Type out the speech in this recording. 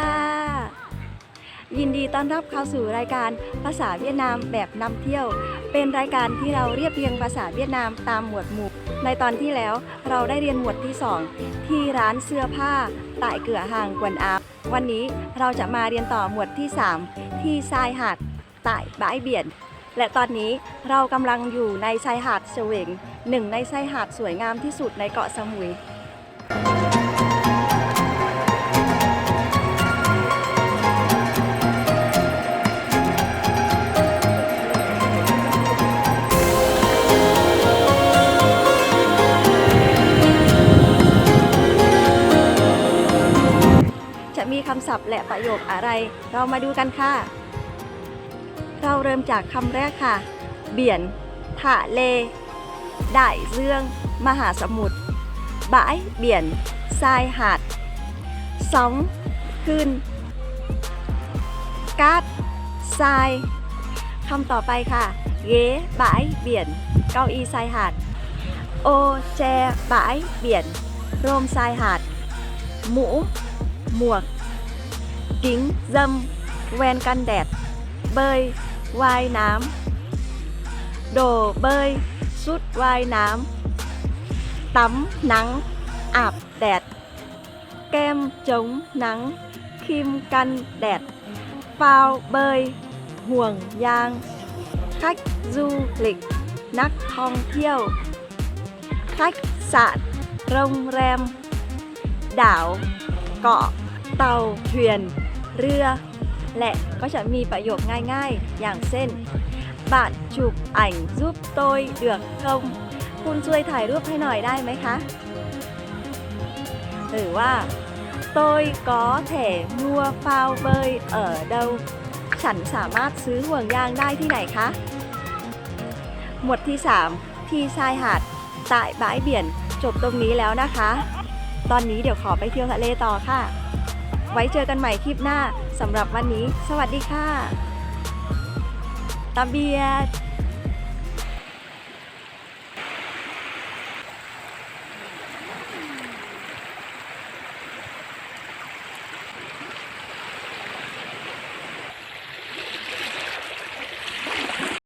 ค่ะ ยินดีต้อนรับเข้าสู่รายการภาษาเวียดนามแบบนำเที่ยว เป็นรายการที่เราเรียบเรียงภาษาเวียดนามตามหมวดหมู่ ในตอนที่แล้วเราได้เรียนหมวดที่ 2 ที่ร้านเสื้อผ้าต่ายเกือห่างกวนอาบวันนี้เราจะมาเรียนต่อหมวดที่ 3 ที่ชายหาดต่ายบายเบียน และตอนนี้เรากำลังอยู่ในชายหาดเฉวงหนึ่งในชายหาดสวยงามที่สุดในเกาะสมุย มีคำศัพท์และประโยคอะไร เรามาดูกันค่ะ เราเริ่มจากคำแรกค่ะ เบียนถะเลได้เรื่อง มหาสมุทรบายเบียนทรายหาดสองขึ้นกาดทรายคำต่อไปค่ะเก๋บายเบียน เก้าอี้ทรายหาด โอแจบายเบียน โรมทรายหาด หมู หมวก kính dâm, quen căn đẹp, bơi, vai nám, đồ bơi, sút vai nám, tắm nắng, ạp đẹp, kem chống nắng, kim căn đẹp, phao bơi, huồng giang, khách du lịch, nắc thong thiêu, khách sạn, rông rem, đảo, cọ, tàu, thuyền, เรือ และก็จะมีประโยคง่ายๆ อย่างเช่น bạn chụp ảnh giúp tôi được không คุณช่วยถ่ายรูปให้หน่อยได้ไหมคะ หรือว่า tôi có thể mua phao bơi ở đâu ฉันสามารถซื้อห่วงยางได้ที่ไหนคะ หมวดที่ 3 ที่ชายหาดตายบายเบียน จบตรงนี้แล้วนะคะ ตอนนี้เดี๋ยวขอไปเที่ยวทะเลต่อค่ะ ไว้เจอกันใหม่คลิปหน้าสำหรับวันนี้ สวัสดีค่ะตาเบียด